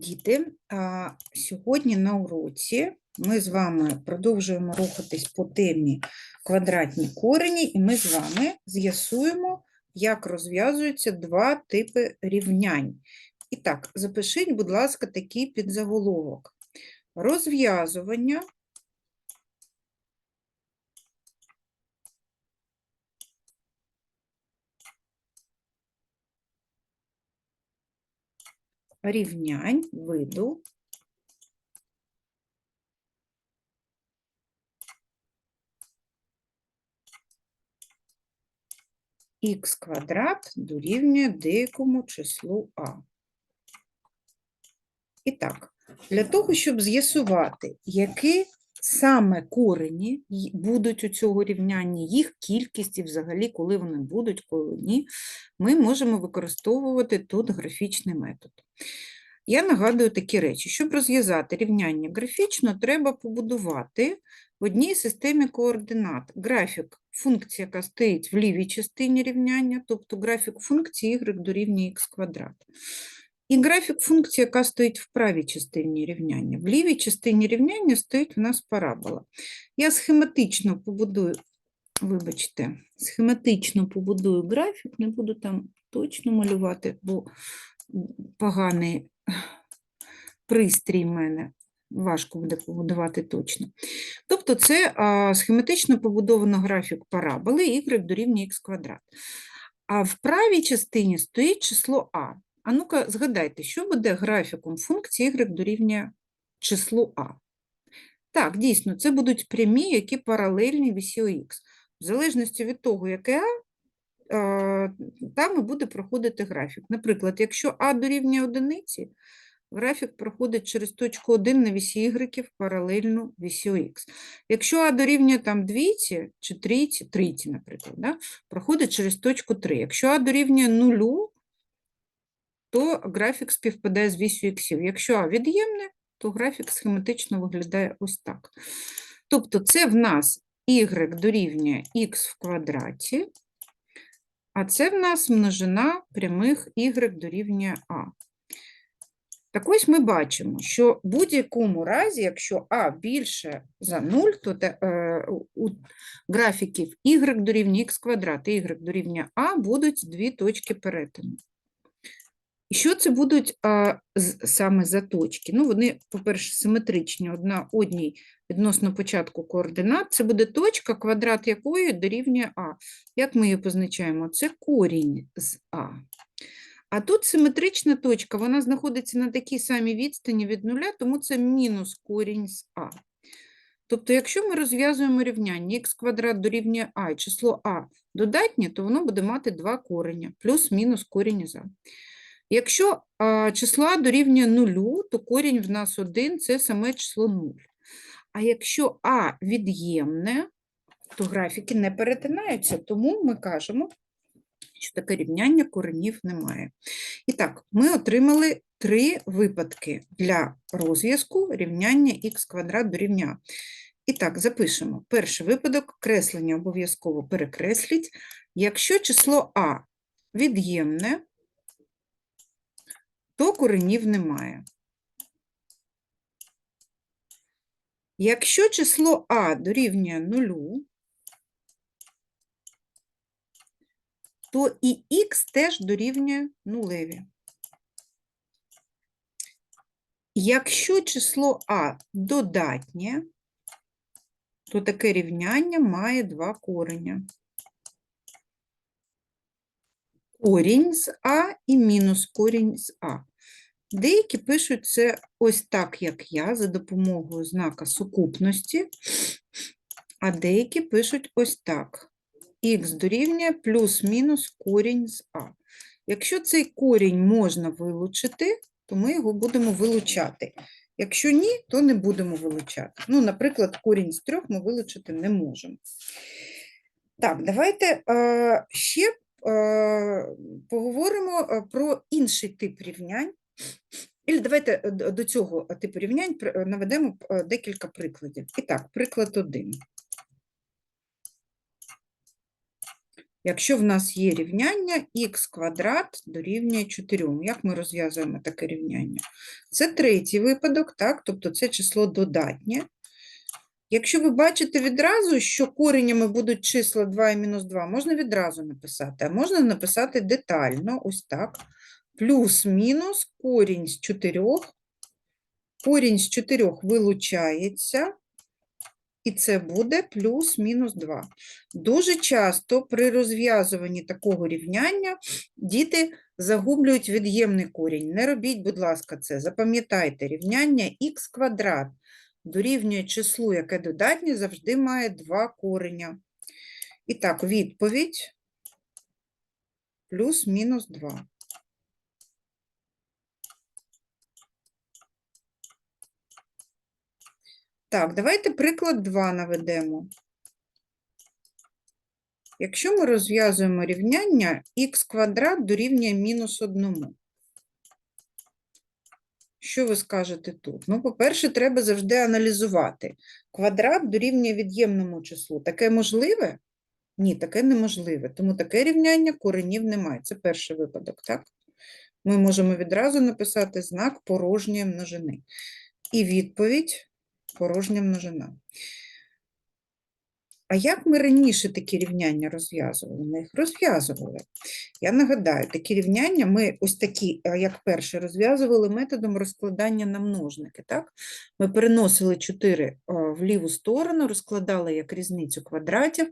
Діти, сьогодні на уроці ми з вами продовжуємо рухатись по темі квадратні корені, і ми з вами з'ясуємо, як розв'язуються два типи рівнянь. І так, запишіть, будь ласка, такий підзаголовок. Розв'язування рівнянь виду х квадрат дорівнює деякому числу а. І так, для того, щоб з'ясувати, які саме корені будуть у цього рівняння, їх кількість і взагалі, коли вони будуть, коли ні, ми можемо використовувати тут графічний метод. Я нагадую такі речі. Щоб розв'язати рівняння графічно, треба побудувати в одній системі координат графік функції, яка стоїть в лівій частині рівняння, тобто графік функції y дорівнює х квадрат. І графік функції, яка стоїть в правій частині рівняння. В лівій частині рівняння стоїть у нас парабола. Я схематично побудую, вибачте, схематично побудую графік, не буду там точно малювати, бо поганий пристрій в мене. Важко буде побудувати точно. Тобто це а, схематично побудовано графік параболи y дорівнює х квадрат. А в правій частині стоїть число а. А ну-ка, згадайте, що буде графіком функції y дорівнює числу а? Так, дійсно, це будуть прямі, які паралельні вісі х. В залежності від того, яке а, там і буде проходити графік. Наприклад, якщо а дорівнює одиниці, графік проходить через точку 1 на вісі y паралельну вісі х. Якщо а дорівнює там двійці чи трійці, трійці, наприклад, да, проходить через точку 3. Якщо а дорівнює нулю, то графік співпадає з вісю іксів. Якщо А від'ємне, то графік схематично виглядає ось так. Тобто це в нас y дорівнює х в квадраті, а це в нас множина прямих y дорівнює А. Так ось ми бачимо, що в будь-якому разі, якщо А більше за 0, то е, у- графіків y дорівнює х квадрат і y дорівнює А будуть дві точки перетину. І що це будуть а, саме за точки? Ну, вони, по-перше, симетричні одна одній відносно початку координат. Це буде точка, квадрат якої дорівнює А. Як ми її позначаємо? Це корінь з А. А тут симетрична точка, вона знаходиться на такій самій відстані від нуля, тому це мінус корінь з А. Тобто, якщо ми розв'язуємо рівняння х квадрат дорівнює А і число А додатнє, то воно буде мати два кореня, плюс-мінус корінь з А. Якщо а, число дорівнює нулю, то корінь в нас один це саме число 0. А якщо А від'ємне, то графіки не перетинаються, тому ми кажемо, що таке рівняння коренів немає. І так, ми отримали три випадки для розв'язку рівняння х квадрат дорівнює А. І так, запишемо. Перший випадок креслення обов'язково перекресліть. Якщо число А від'ємне, то коренів немає. Якщо число А дорівнює нулю, то і х теж дорівнює нулеві. Якщо число А додатнє, то таке рівняння має два кореня. Корінь з А і мінус корінь з А. Деякі пишуть це ось так, як я, за допомогою знака сукупності, а деякі пишуть ось так. Х дорівнює плюс-мінус корінь з А. Якщо цей корінь можна вилучити, то ми його будемо вилучати. Якщо ні, то не будемо вилучати. Ну, наприклад, корінь з трьох ми вилучити не можемо. Так, давайте е, ще е, поговоримо е, про інший тип рівнянь. І давайте е, до цього типу рівнянь е, наведемо е, декілька прикладів. І так, приклад один. Якщо в нас є рівняння х квадрат дорівнює 4. Як ми розв'язуємо таке рівняння? Це третій випадок, так? тобто це число додатнє. Якщо ви бачите відразу, що коренями будуть числа 2 і мінус 2, можна відразу написати, а можна написати детально, ось так. Плюс-мінус корінь з 4, корінь з 4 вилучається, і це буде плюс-мінус 2. Дуже часто при розв'язуванні такого рівняння діти загублюють від'ємний корінь. Не робіть, будь ласка, це. Запам'ятайте, рівняння х квадрат дорівнює числу, яке додатнє, завжди має два кореня. І так, відповідь плюс-мінус 2. Так, давайте приклад 2 наведемо. Якщо ми розв'язуємо рівняння х квадрат дорівнює мінус 1. Що ви скажете тут? Ну, по-перше, треба завжди аналізувати. Квадрат дорівнює від'ємному числу. Таке можливе? Ні, таке неможливе. Тому таке рівняння коренів немає. Це перший випадок, так? Ми можемо відразу написати знак порожньої множини. І відповідь порожня множина. А як ми раніше такі рівняння розв'язували? Ми їх розв'язували. Я нагадаю, такі рівняння ми ось такі, як перше, розв'язували методом розкладання на множники. Так? Ми переносили 4 в ліву сторону, розкладали як різницю квадратів,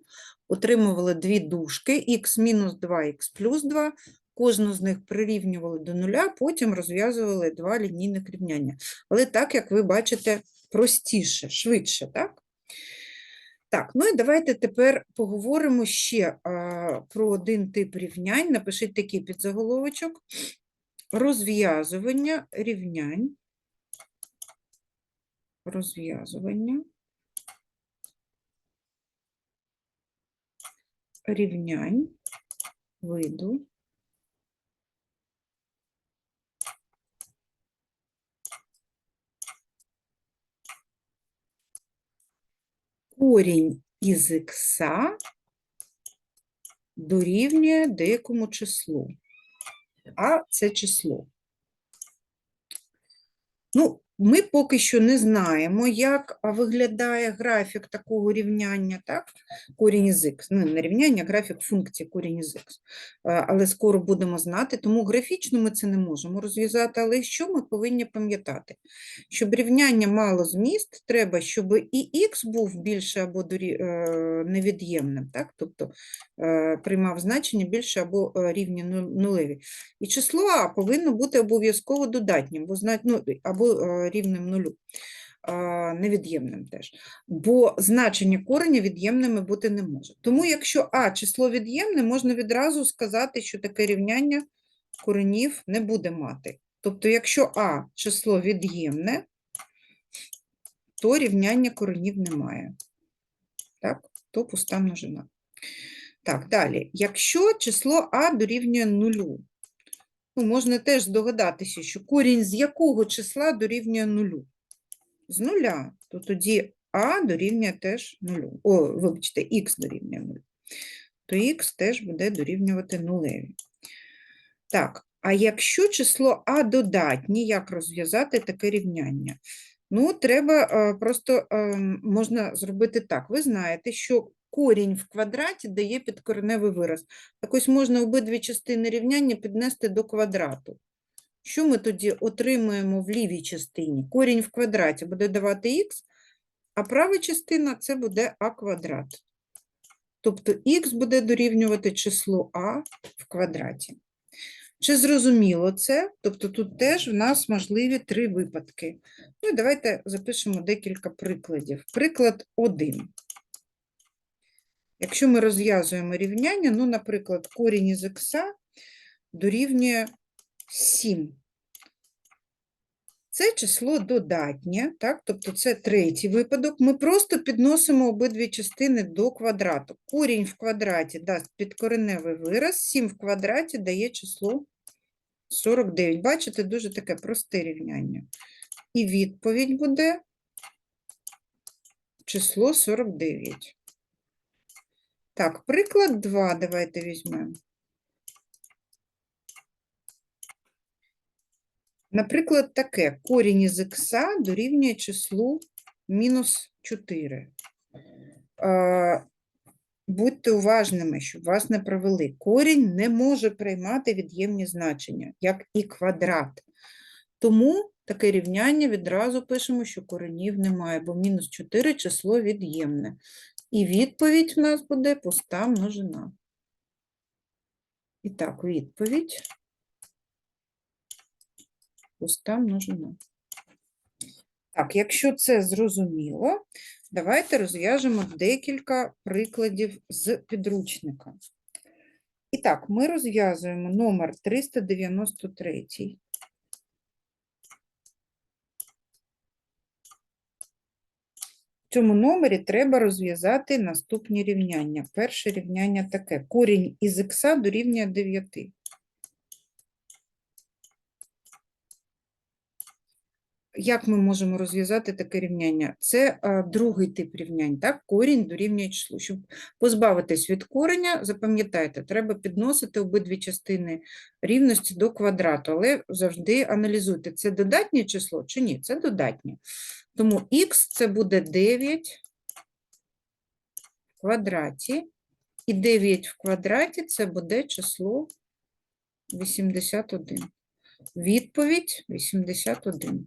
отримували дві дужки х мінус 2, х плюс 2, кожну з них прирівнювали до нуля, потім розв'язували два лінійних рівняння. Але так, як ви бачите, простіше, швидше, так? Так, ну і давайте тепер поговоримо ще а, про один тип рівнянь. Напишіть такий підзаголовочок. Розв'язування рівнянь. Розв'язування рівнянь виду корінь із ікса дорівнює деякому числу. А це число. Ну, ми поки що не знаємо, як виглядає графік такого рівняння, так? Корінь із х. Ну, не рівняння, а графік функції корінь із х. Е, Але скоро будемо знати, тому графічно ми це не можемо розв'язати. Але що ми повинні пам'ятати? Щоб рівняння мало зміст, треба, щоб і х був більше або е, невід'ємним, так? тобто е, приймав значення більше або рівні ну- нулеві. І число А повинно бути обов'язково додатнім, бо ну, або рівним нулю, невід'ємним теж. Бо значення кореня від'ємними бути не може. Тому якщо А число від'ємне, можна відразу сказати, що таке рівняння коренів не буде мати. Тобто, якщо А число від'ємне, то рівняння коренів немає. Так, то пуста множина. Так, далі. Якщо число А дорівнює нулю, ну, можна теж здогадатися, що корінь з якого числа дорівнює нулю? З нуля. То тоді А дорівнює теж нулю. О, вибачте, Х дорівнює нулю. То Х теж буде дорівнювати нулеві. Так, а якщо число А додатнє, як розв'язати таке рівняння? Ну, треба е, просто е, можна зробити так. Ви знаєте, що корінь в квадраті дає підкореневий вираз. Так ось можна обидві частини рівняння піднести до квадрату. Що ми тоді отримуємо в лівій частині? Корінь в квадраті буде давати х, а права частина це буде а квадрат. Тобто х буде дорівнювати числу а в квадраті. Чи зрозуміло це? Тобто тут теж в нас можливі три випадки. Ну, давайте запишемо декілька прикладів. Приклад 1. Якщо ми розв'язуємо рівняння, ну, наприклад, корінь із х дорівнює 7. Це число додатнє, так? тобто це третій випадок. Ми просто підносимо обидві частини до квадрату. Корінь в квадраті дасть підкореневий вираз, 7 в квадраті дає число 49. Бачите, дуже таке просте рівняння. І відповідь буде число 49. Так, приклад 2 давайте візьмемо. Наприклад, таке. Корінь із х дорівнює числу мінус 4. Е, Будьте уважними, щоб вас не провели. Корінь не може приймати від'ємні значення, як і квадрат. Тому таке рівняння відразу пишемо, що коренів немає, бо мінус 4 число від'ємне. І відповідь в нас буде пуста множина. І так, відповідь пуста множина. Так, якщо це зрозуміло, давайте розв'яжемо декілька прикладів з підручника. І так, ми розв'язуємо номер 393. Цьому номері треба розв'язати наступні рівняння. Перше рівняння таке. Корінь із х дорівнює 9. Як ми можемо розв'язати таке рівняння? Це а, другий тип рівнянь, так? Корінь дорівнює числу. Щоб позбавитись від кореня, запам'ятайте, треба підносити обидві частини рівності до квадрату, але завжди аналізуйте, це додатнє число чи ні? Це додатнє. Тому х це буде 9 в квадраті, і 9 в квадраті це буде число 81. Відповідь 81.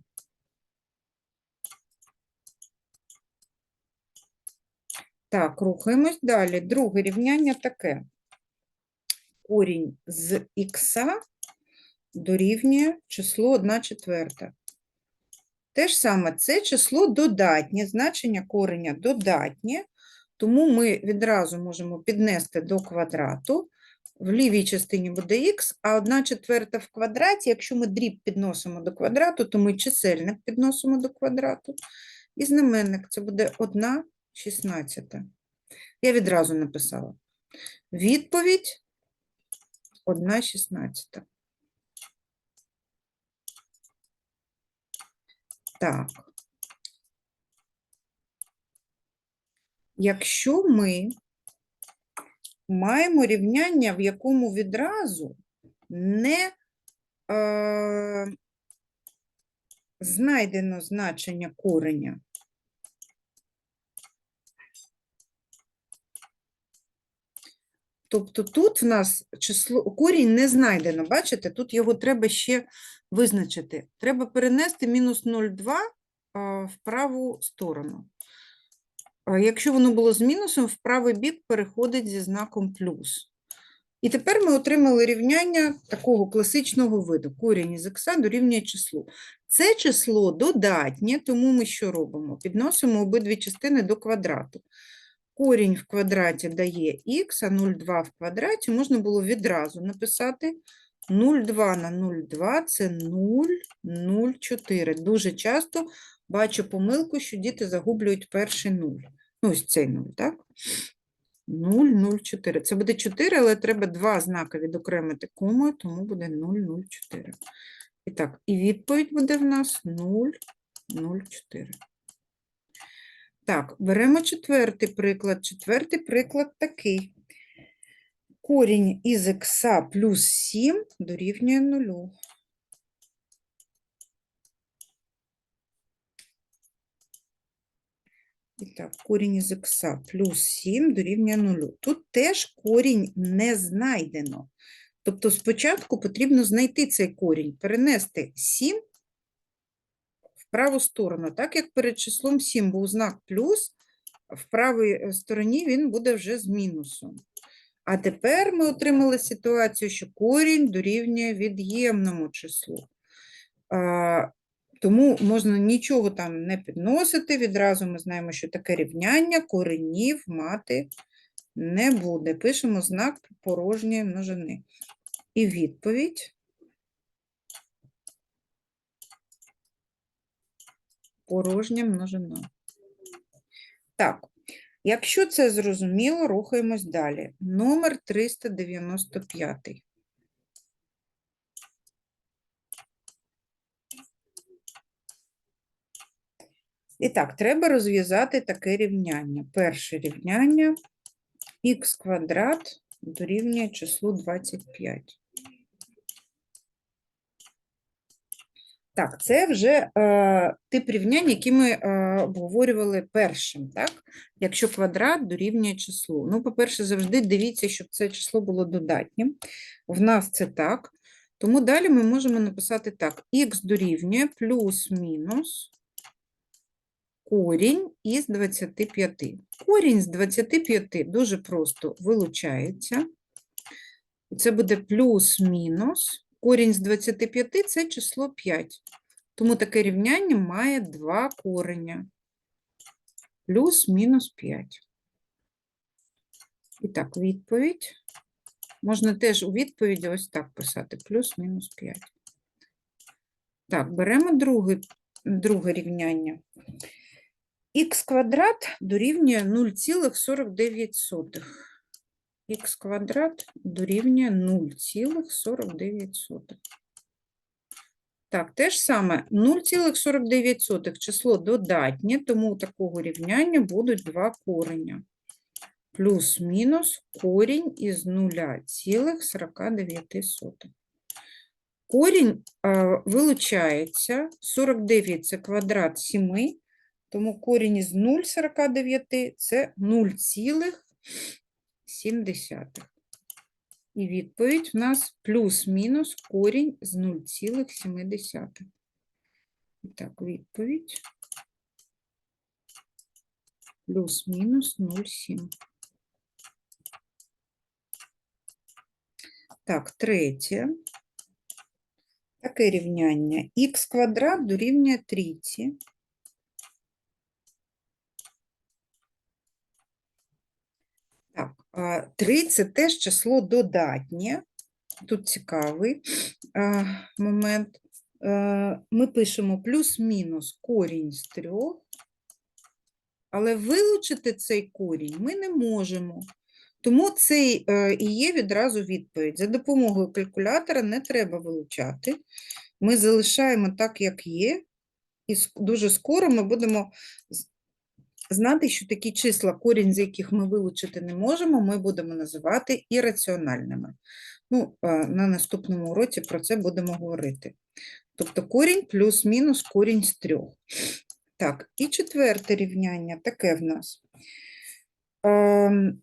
Так, рухаємось далі. Друге рівняння таке. Корінь з х дорівнює число 1 четверта. Те ж саме, це число додатнє, значення кореня додатнє, тому ми відразу можемо піднести до квадрату. В лівій частині буде х, а 1 четверта в квадраті, якщо ми дріб підносимо до квадрату, то ми чисельник підносимо до квадрату. І знаменник це буде 1 шістнадцята. Я відразу написала. Відповідь 1 шістнадцята. Так. Якщо ми маємо рівняння, в якому відразу не е, знайдено значення кореня, Тобто тут в нас число корінь не знайдено, бачите, тут його треба ще визначити. Треба перенести мінус 0,2 в праву сторону. Якщо воно було з мінусом, в правий бік переходить зі знаком плюс. І тепер ми отримали рівняння такого класичного виду. Корінь із х дорівнює числу. Це число додатнє, тому ми що робимо? Підносимо обидві частини до квадрату. Корінь в квадраті дає х, а 0,2 в квадраті можна було відразу написати 0,2 на 0,2 – це 0,04. Дуже часто бачу помилку, що діти загублюють перший 0. Ну, ось цей 0, так? 0,04. Це буде 4, але треба два знаки відокремити комою, тому буде 0,04. І так, і відповідь буде в нас 0,04. Так, беремо четвертий приклад. Четвертий приклад такий. Корінь із х плюс 7 дорівнює 0. І так, корінь із х плюс 7 дорівнює 0. Тут теж корінь не знайдено. Тобто спочатку потрібно знайти цей корінь, перенести 7 в праву сторону. Так як перед числом 7 був знак плюс, в правій е, стороні він буде вже з мінусом. А тепер ми отримали ситуацію, що корінь дорівнює від'ємному числу. Тому можна нічого там не підносити. Відразу ми знаємо, що таке рівняння коренів мати не буде. Пишемо знак порожньої множини. І відповідь порожня множина. Так, якщо це зрозуміло, рухаємось далі. Номер 395. І так, треба розв'язати таке рівняння. Перше рівняння х квадрат дорівнює числу 25. Так, це вже е, тип рівнянь, які ми е, обговорювали першим, так? Якщо квадрат дорівнює числу. Ну, по-перше, завжди дивіться, щоб це число було додатнім. В нас це так. Тому далі ми можемо написати так: х дорівнює плюс-мінус корінь із 25. Корінь з 25 дуже просто вилучається. Це буде плюс-мінус. Корінь з 25 – це число 5. Тому таке рівняння має два кореня. Плюс-мінус 5. І так, відповідь. Можна теж у відповіді ось так писати. Плюс-мінус 5. Так, беремо друге, друге рівняння. х квадрат дорівнює 0,49. Х квадрат дорівнює 0,49. Так, те ж саме 0,49 число додатнє, тому у такого рівняння будуть два кореня. Плюс-мінус корінь із 0,49. Корінь вилучається, 49 – це квадрат 7, тому корінь із 0,49 – це 0,7. І відповідь в нас плюс-мінус корінь з 0,7. І Так, відповідь плюс-мінус 0,7. Так, третє. Таке рівняння. х квадрат дорівнює трійці. Так, а, 3 – це теж число додатнє. Тут цікавий момент. Ми пишемо плюс-мінус корінь з трьох, але вилучити цей корінь ми не можемо. Тому це е, і є відразу відповідь. За допомогою калькулятора не треба вилучати. Ми залишаємо так, як є, і дуже скоро ми будемо знати, що такі числа, корінь з яких ми вилучити не можемо, ми будемо називати ірраціональними. Ну, е, на наступному уроці про це будемо говорити. Тобто корінь плюс-мінус корінь з трьох. Так, і четверте рівняння таке в нас. Ем,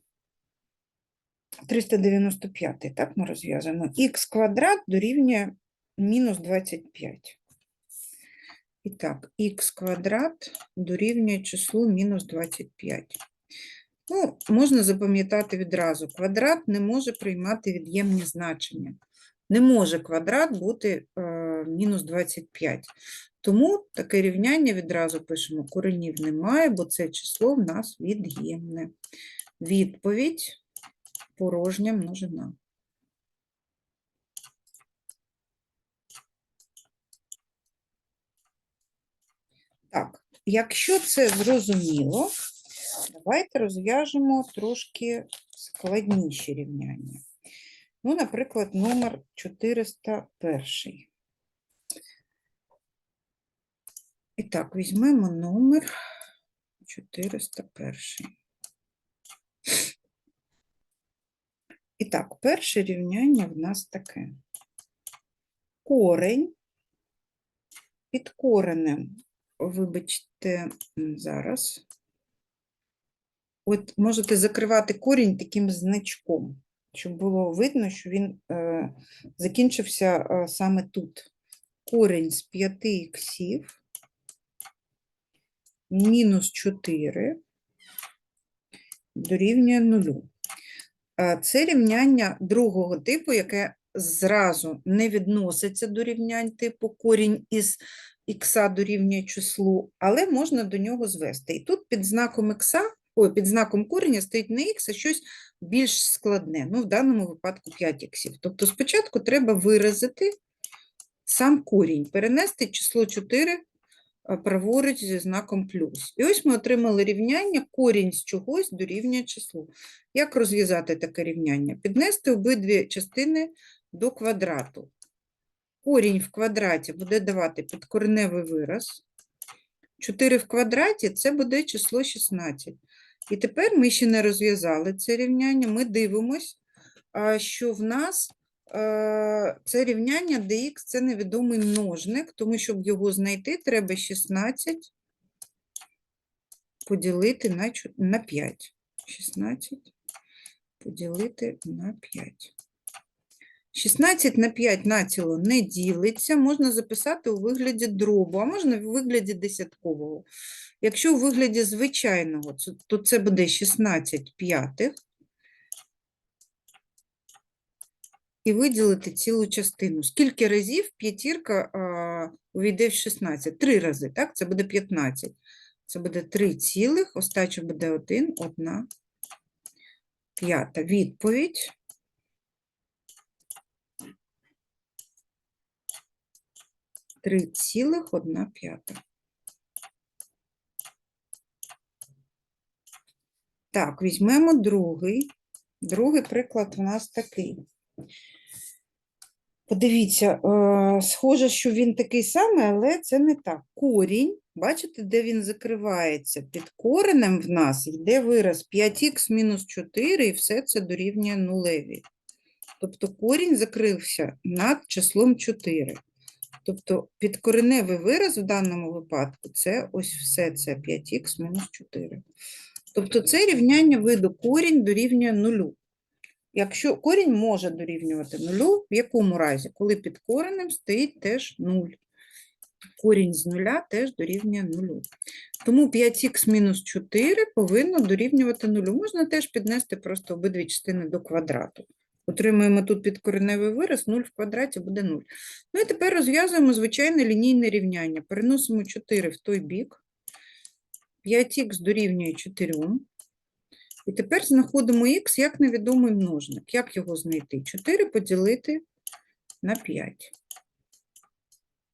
395, так ми розв'язуємо. Х квадрат дорівнює мінус 25. І так, х квадрат дорівнює числу мінус 25. Ну, можна запам'ятати відразу. Квадрат не може приймати від'ємні значення. Не може квадрат бути е, мінус 25. Тому таке рівняння відразу пишемо. Коренів немає, бо це число в нас від'ємне. Відповідь порожня множина. Так, якщо це зрозуміло, давайте розв'яжемо трошки складніші рівняння. Ну, наприклад, номер 401. І так, візьмемо номер 401. І так, перше рівняння в нас таке. Корень під коренем, вибачте, зараз. От можете закривати корінь таким значком, щоб було видно, що він е, закінчився е, саме тут. Корінь з 5 іксів мінус 4 дорівнює 0. Е, Це рівняння другого типу, яке зразу не відноситься до рівнянь типу корінь із х дорівнює числу, але можна до нього звести. І тут під знаком х, ой, під знаком кореня стоїть не х, а щось більш складне. Ну, в даному випадку 5 іксів. Тобто спочатку треба виразити сам корінь, перенести число 4 праворуч зі знаком плюс. І ось ми отримали рівняння корінь з чогось дорівнює числу. Як розв'язати таке рівняння? Піднести обидві частини до квадрату. Корінь в квадраті буде давати підкореневий вираз. 4 в квадраті – це буде число 16. І тепер ми ще не розв'язали це рівняння. Ми дивимось, що в нас це рівняння dx – це невідомий множник, тому щоб його знайти, треба 16 поділити на 5. 16 поділити на 5. 16 на 5 націло не ділиться, можна записати у вигляді дробу, а можна в вигляді десяткового. Якщо у вигляді звичайного, то це буде 16 п'ятих. І виділити цілу частину. Скільки разів п'ятірка увійде в 16? Три рази, так? Це буде 15. Це буде 3 цілих, остача буде 1, 1 п'ята. Відповідь. Три цілих одна п'ята. Так, візьмемо другий. Другий приклад у нас такий. Подивіться, е, схоже, що він такий самий, але це не так. Корінь, бачите, де він закривається? Під коренем в нас йде вираз 5х мінус 4, і все це дорівнює нулеві. Тобто корінь закрився над числом 4. Тобто підкореневий вираз в даному випадку це ось все це 5х мінус 4. Тобто це рівняння виду корінь дорівнює нулю. Якщо корінь може дорівнювати нулю, в якому разі? Коли під коренем стоїть теж 0. Корінь з нуля теж дорівнює нулю. Тому 5х мінус 4 повинно дорівнювати нулю. Можна теж піднести просто обидві частини до квадрату. Отримуємо тут підкореневий вираз, 0 в квадраті буде 0. Ну і тепер розв'язуємо звичайне лінійне рівняння. Переносимо 4 в той бік. 5х дорівнює 4. І тепер знаходимо х як невідомий множник. Як його знайти? 4 поділити на 5.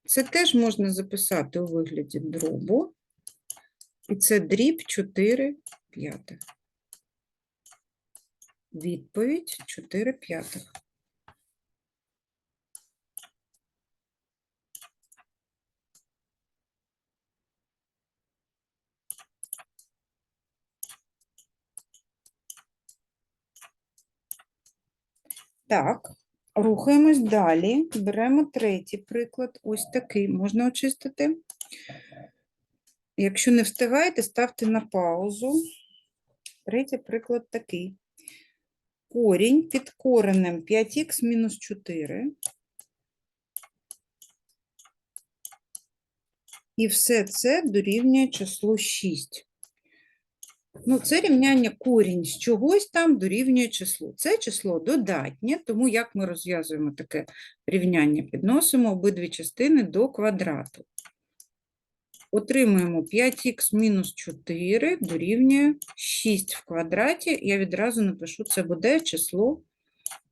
Це теж можна записати у вигляді дробу. І це дріб 4 п'ятих. Відповідь 4 п'ятих. Так, рухаємось далі. Беремо третій приклад. Ось такий можна очистити. Якщо не встигаєте, ставте на паузу. Третій приклад такий. Корінь під коренем 5х мінус 4. І все це дорівнює числу 6. Ну, це рівняння корінь з чогось там дорівнює числу. Це число додатнє, тому як ми розв'язуємо таке рівняння? Підносимо обидві частини до квадрату. Отримуємо 5х мінус 4 дорівнює 6 в квадраті. Я відразу напишу, це буде число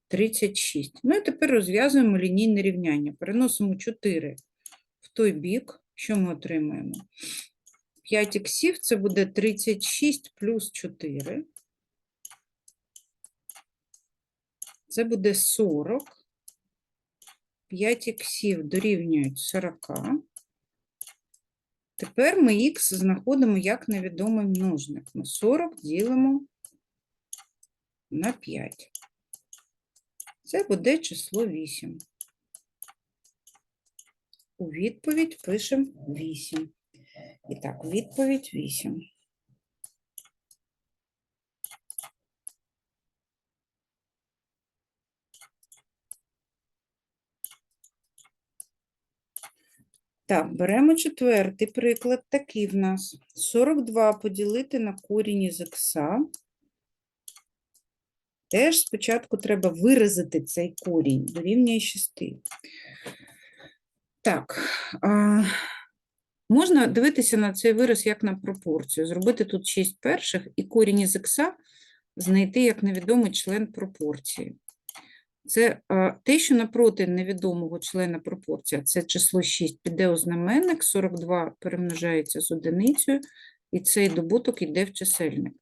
36. Ну і тепер розв'язуємо лінійне рівняння. Переносимо 4 в той бік. Що ми отримаємо? 5 іксів це буде 36 плюс 4. Це буде 40. 5 іксів дорівнюють 40. Тепер ми х знаходимо як невідомий множник. Ми 40 ділимо на 5. Це буде число 8. У відповідь пишемо 8. І так, відповідь 8. Так, беремо четвертий приклад. Такий в нас. 42 поділити на корінь із х. Теж спочатку треба виразити цей корінь, дорівнює 6. Так, а, можна дивитися на цей вираз як на пропорцію. Зробити тут 6 перших і корінь із х знайти як невідомий член пропорції. Це а, те, що напроти невідомого члена пропорція, це число 6 піде у знаменник, 42 перемножається з одиницею, і цей добуток йде в чисельник.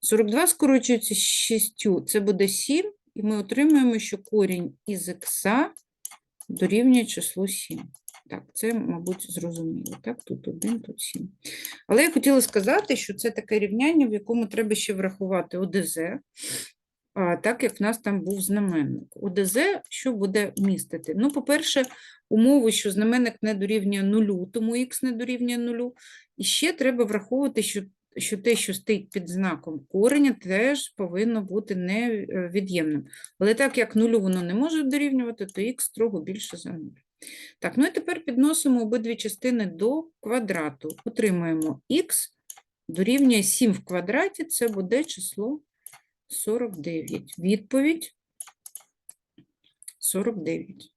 42 скорочується з 6, це буде 7, і ми отримуємо, що корінь із х дорівнює числу 7. Так, це, мабуть, зрозуміло. Так, тут 1, тут 7. Але я хотіла сказати, що це таке рівняння, в якому треба ще врахувати ОДЗ, так як в нас там був знаменник. ОДЗ що буде містити? Ну, по-перше, умову, що знаменник не дорівнює нулю, тому х не дорівнює нулю. І ще треба враховувати, що, що те, що стоїть під знаком кореня, теж повинно бути невід'ємним. Але так як нулю воно не може дорівнювати, то х строго більше за 0. Так, ну і тепер підносимо обидві частини до квадрату. Отримаємо х дорівнює 7 в квадраті, це буде число 49. Відповідь 49.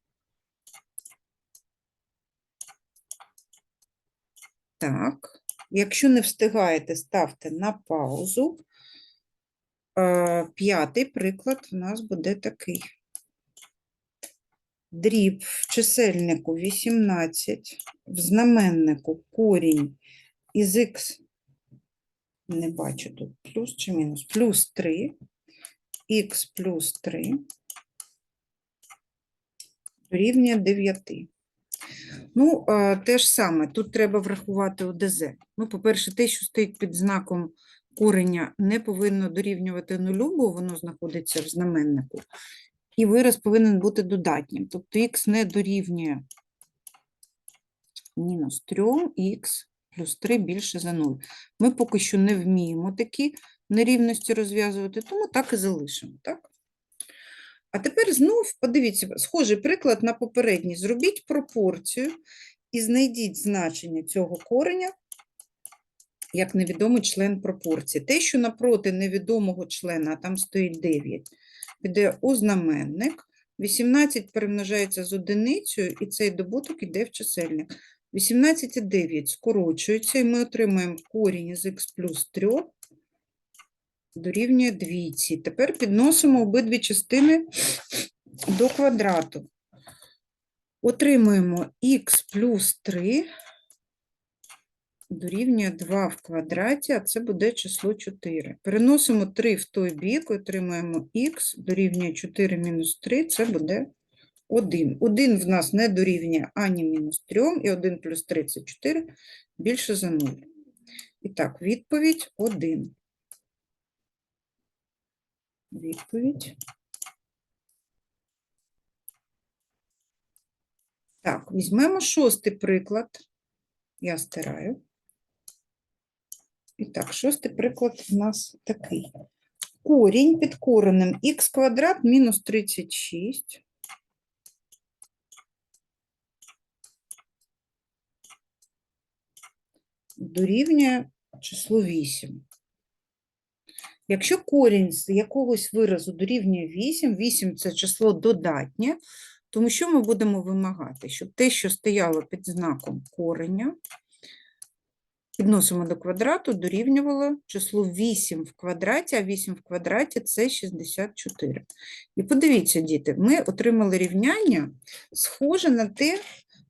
Так, якщо не встигаєте, ставте на паузу. Е, П'ятий приклад у нас буде такий. Дріб в чисельнику 18, в знаменнику корінь із х, не бачу тут, плюс чи мінус, плюс 3, х плюс 3 дорівнює 9. Ну, те ж саме, тут треба врахувати ОДЗ. Ну, по-перше, те, що стоїть під знаком кореня, не повинно дорівнювати нулю, бо воно знаходиться в знаменнику. І вираз повинен бути додатнім. Тобто х не дорівнює мінус 3, х плюс 3 більше за 0. Ми поки що не вміємо такі нерівності розв'язувати, тому так і залишимо. Так? А тепер знов подивіться, схожий приклад на попередній. Зробіть пропорцію і знайдіть значення цього кореня як невідомий член пропорції. Те, що напроти невідомого члена, там стоїть 9, піде у знаменник. 18 перемножається з одиницею, і цей добуток іде в чисельник. 18 і 9 скорочуються, і ми отримаємо корінь із х плюс 3 дорівнює двійці. Тепер підносимо обидві частини до квадрату. Отримуємо х плюс 3 дорівнює 2 в квадраті, а це буде число 4. Переносимо 3 в той бік, отримаємо х дорівнює 4 мінус 3, це буде 1. 1 в нас не дорівнює ані мінус 3, і 1 плюс 3 – це 4, більше за 0. І так, відповідь 1. Відповідь. Так, візьмемо шостий приклад. Я стираю. І так, шостий приклад у нас такий. Корінь під коренем х квадрат мінус 36. Дорівнює число 8. Якщо корінь з якогось виразу дорівнює 8, 8 – це число додатнє, тому що ми будемо вимагати? Щоб те, що стояло під знаком кореня, підносимо до квадрату, дорівнювало числу 8 в квадраті, а 8 в квадраті – це 64. І подивіться, діти, ми отримали рівняння, схоже на те,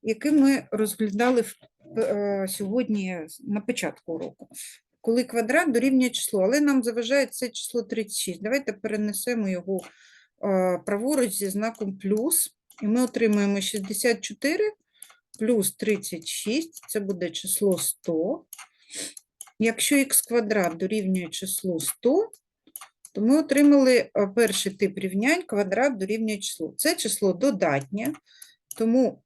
яке ми розглядали в- сьогодні на початку уроку коли квадрат дорівнює число, але нам заважає це число 36. Давайте перенесемо його е, праворуч зі знаком плюс, і ми отримаємо 64 плюс 36, це буде число 100. Якщо х квадрат дорівнює числу 100, то ми отримали е, перший тип рівнянь, квадрат дорівнює числу. Це число додатнє, тому